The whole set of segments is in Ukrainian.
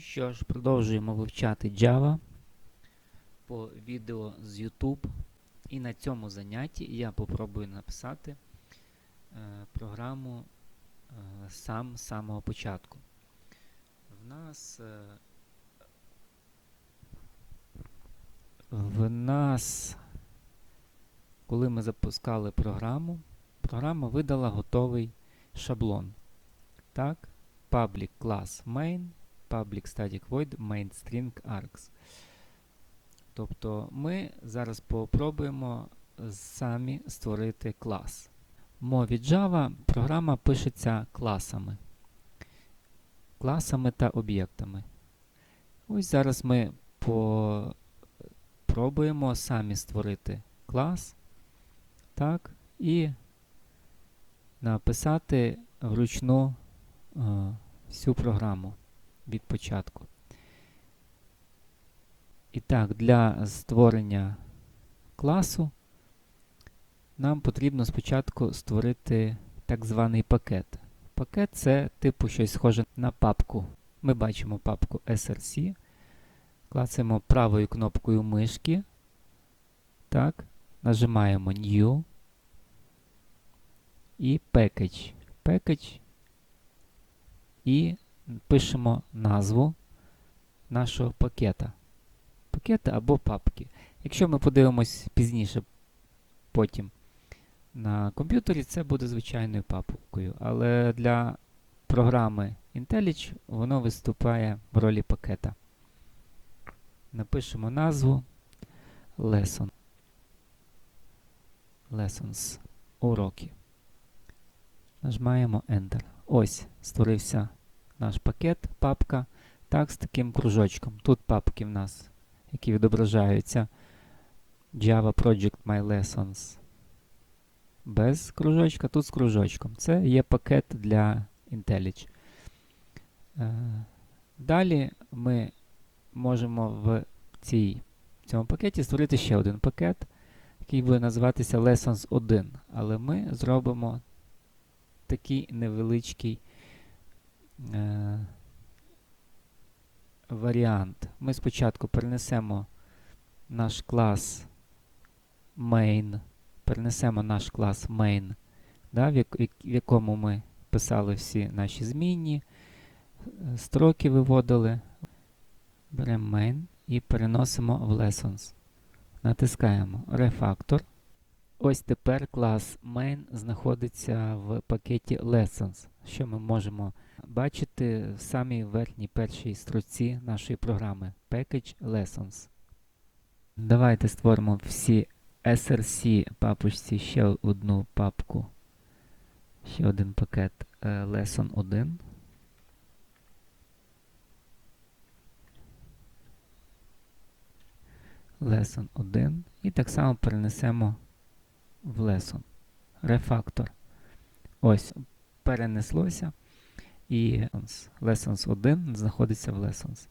що ж, продовжуємо вивчати Java по відео з YouTube. І на цьому занятті я попробую написати е, програму е, сам з самого початку. В нас, е, в нас, коли ми запускали програму, програма видала готовий шаблон. Так, public class main, public static void main string args. Тобто ми зараз попробуємо самі створити клас. Мові Java програма пишеться класами. Класами та об'єктами. Ось зараз ми попробуємо самі створити клас. Так, і написати вручну е, всю програму від початку. І так, для створення класу нам потрібно спочатку створити так званий пакет. Пакет це типу щось схоже на папку. Ми бачимо папку src, клацаємо правою кнопкою мишки. Так, нажимаємо New і Package. Package і пишемо назву нашого пакета. Пакета або папки. Якщо ми подивимось пізніше потім на комп'ютері, це буде звичайною папкою. Але для програми IntelliJ воно виступає в ролі пакета. Напишемо назву Lesson. Lessons. Уроки. Нажимаємо Enter. Ось створився наш пакет, папка. Так, з таким кружочком. Тут папки в нас, які відображаються Java Project My Lessons. Без кружочка, тут з кружочком. Це є пакет для IntelliJ. Е, Далі ми можемо в цій, цьому пакеті створити ще один пакет, який буде називатися Lessons 1. Але ми зробимо такий невеличкий е, варіант. Ми спочатку перенесемо наш клас main, перенесемо наш клас main, да, в, якому ми писали всі наші змінні, е, строки виводили. Беремо main і переносимо в lessons. Натискаємо Refactor. Ось тепер клас main знаходиться в пакеті lessons, що ми можемо бачити в самій верхній першій строці нашої програми Package Lessons. Давайте створимо всі src папочці ще одну папку, ще один пакет е, Lesson 1. Lesson 1 і так само перенесемо в Lesson. Refactor. Ось, перенеслося. І Lessons 1 знаходиться в Lessons.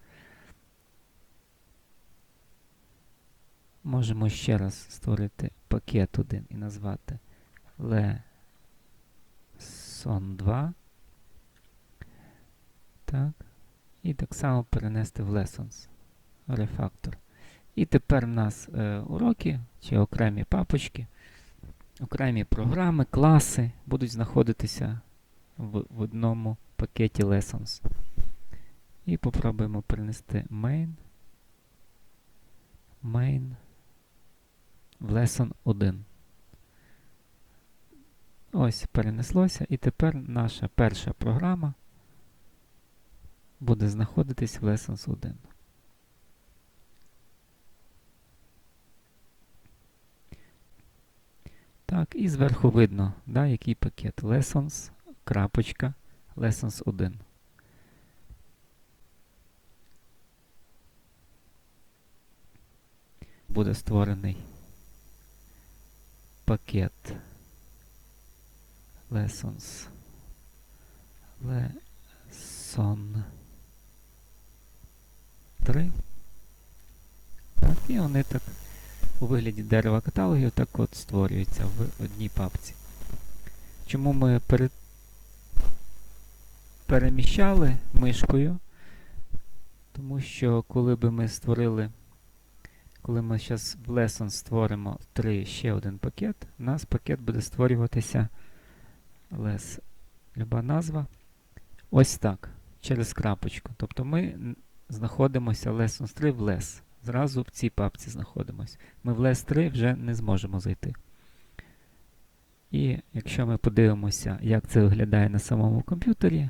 Можемо ще раз створити пакет 1 і назвати Lesson 2. Так. І так само перенести в Lessons. Refactor. І тепер в нас е, уроки чи окремі папочки, окремі програми, класи будуть знаходитися в, в одному пакеті Lessons. І попробуємо перенести main, main в Lesson 1. Ось перенеслося, і тепер наша перша програма буде знаходитись в Lessons 1. Так, і зверху видно, да, який пакет Lessons, крапочка, Lessons 1. Буде створений пакет Lessons. Lesson 3. Так, і вони так у вигляді дерева каталогів так от створюються в одній папці. Чому ми пере... переміщали мишкою Тому що коли би ми створили, коли ми зараз в lesson створимо 3 ще один пакет, у нас пакет буде створюватися less, люба назва. Ось так, через крапочку. Тобто ми знаходимося lessons 3 в less. Зразу в цій папці знаходимося. Ми в less 3 вже не зможемо зайти. І якщо ми подивимося, як це виглядає на самому комп'ютері,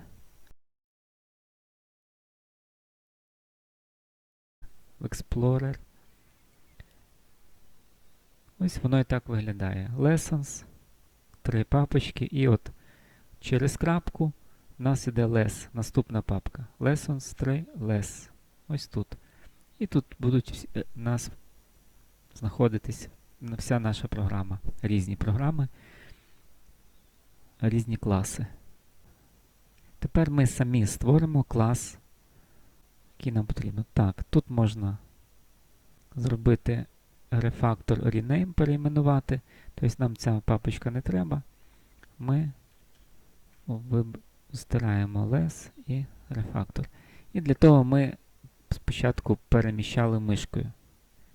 в Explorer. Ось воно і так виглядає. Lessons, три папочки, і от через крапку у нас іде less, наступна папка. Lessons 3 less. Ось тут. І тут будуть е, у нас знаходитись вся наша програма. Різні програми, різні класи. Тепер ми самі створимо клас, який нам потрібно. Так, тут можна зробити refactor rename, перейменувати. Тобто нам ця папочка не треба. Ми стираємо less і refactor. І для того ми спочатку переміщали мишкою.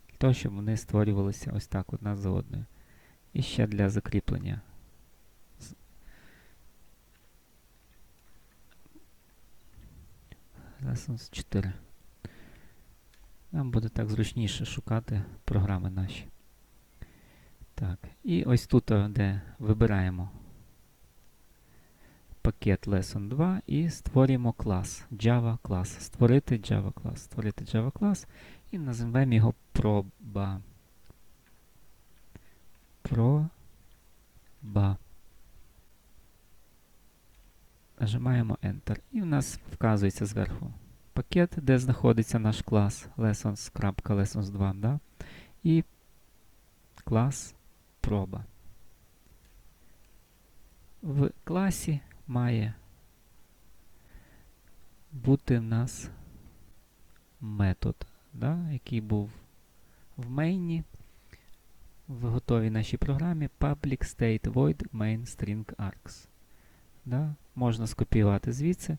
Для того, щоб вони створювалися ось так одна за одною. І ще для закріплення. Lessons 4. Нам буде так зручніше шукати програми наші. Так, і ось тут, е, де вибираємо пакет Lesson 2 і створюємо клас Java клас. Створити Java клас. Створити Java клас і назвемо його проба. Проба. Нажимаємо Enter. І в нас вказується зверху пакет, де знаходиться наш клас lessons.lessons2, да? і клас проба. В класі має бути в нас метод, да, який був в мейні в готовій нашій програмі public state void main string args. Да? Можна скопіювати звідси,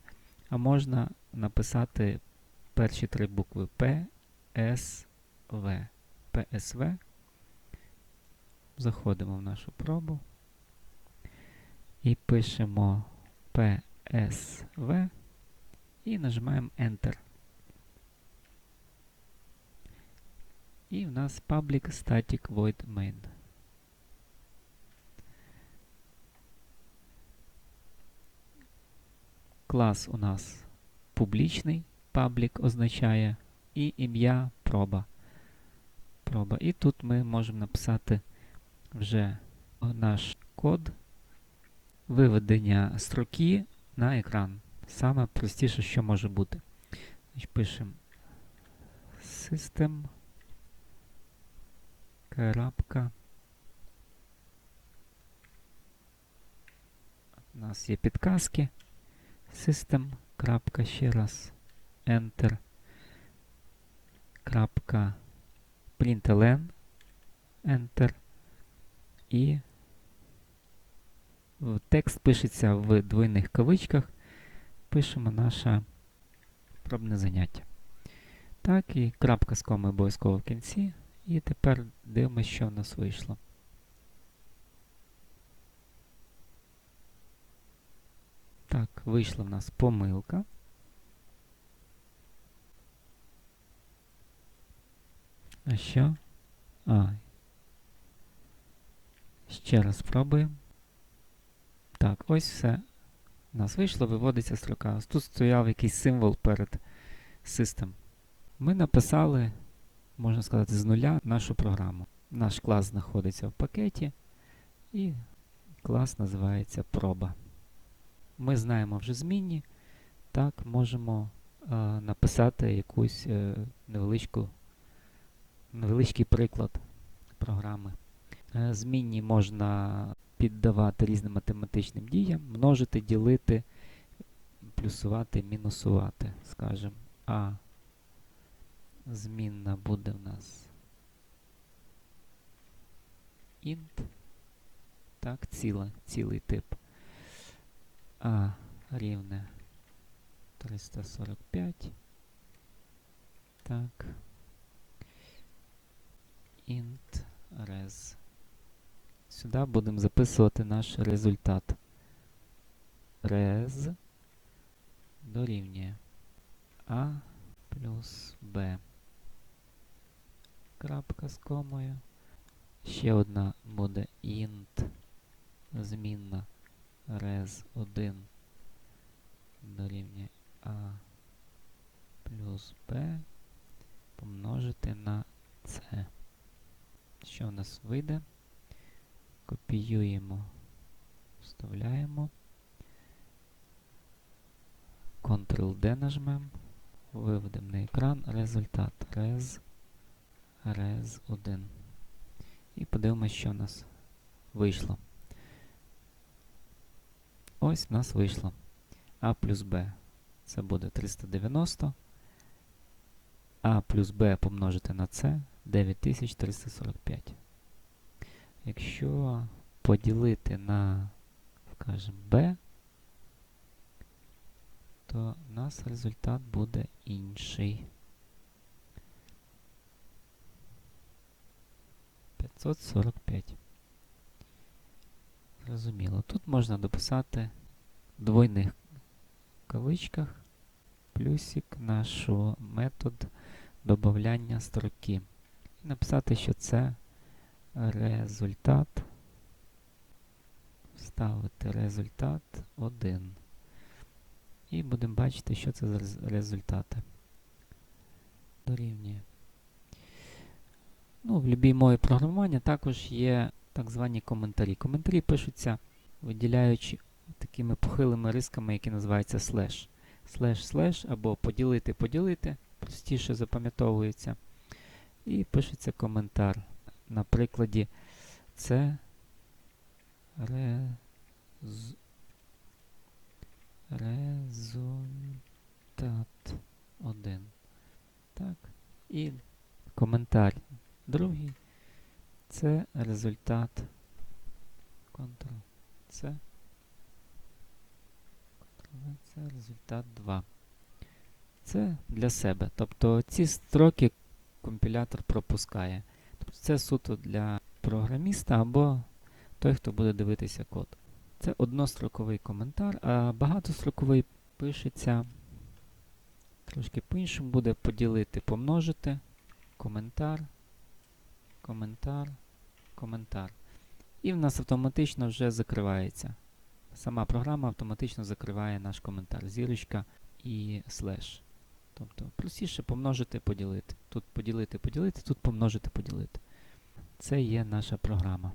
а можна написати перші три букви P, S, V. PSV. Заходимо в нашу пробу і пишемо PSV і нажимаємо Enter. І в нас public static void main. Клас у нас публічний, public означає, і ім'я проба. проба. І тут ми можемо написати вже наш код виведення строки на екран. Саме простіше, що може бути. Пишемо system. Крапка. У нас є підказки. System. Крапка ще раз. Enter. Крапка. Enter. І текст пишеться в двойних кавичках. Пишемо наше пробне заняття. Так, і крапка з коми обов'язково в кінці. І тепер дивимося, що в нас вийшло. Так, вийшла в нас помилка. А що? А. Ще раз спробуємо. Так, ось все. У нас вийшло, виводиться строка. Тут стояв якийсь символ перед system. Ми написали, можна сказати, з нуля нашу програму. Наш клас знаходиться в пакеті, і клас називається проба. Ми знаємо вже змінні, так можемо е, написати якусь е, невеличку, невеличкий приклад програми. Е, Змінні можна піддавати різним математичним діям, множити, ділити, плюсувати, мінусувати, скажімо. А змінна буде в нас int, так, ціла, цілий тип. А рівне 345. Так. Int res. Сюди будемо записувати наш результат. Res дорівнює А плюс Б. Крапка з комою. Ще одна буде int змінна res1 дорівнює А плюс Б помножити на С. Що в нас вийде? Копіюємо, вставляємо. Ctrl-D нажмемо, виведемо на екран результат res, res 1. І подивимося, що в нас вийшло. Ось в нас вийшло А плюс Б. Це буде 390. А плюс Б помножити на С 9345. Якщо поділити на, скажімо, b, то у нас результат буде інший. 545. Зрозуміло. Тут можна дописати в двойних кавичках плюсик нашого метод добавляння строки. Написати, що це результат. Вставити результат 1. І будемо бачити, що це за результати. Дорівнює. Ну, в будь-якій мові програмування також є так звані коментарі. Коментарі пишуться, виділяючи такими похилими рисками, які називаються слеш. Слеш, слеш або поділити, поділити, простіше запам'ятовується. І пишеться коментар. На прикладі це рез... результат 1. Так. І коментар другий. Це результат. Ctrl C. Ctrl-V, Це результат 2. Це для себе. Тобто ці строки компілятор пропускає. Тобто це суто для програміста або той, хто буде дивитися код. Це одностроковий коментар, а багатостроковий пишеться трошки по-іншому буде поділити, помножити, коментар, коментар, коментар. І в нас автоматично вже закривається. Сама програма автоматично закриває наш коментар. Зірочка і слеш. Тобто простіше помножити, поділити. Тут поділити, поділити, тут помножити, поділити. Це є наша програма.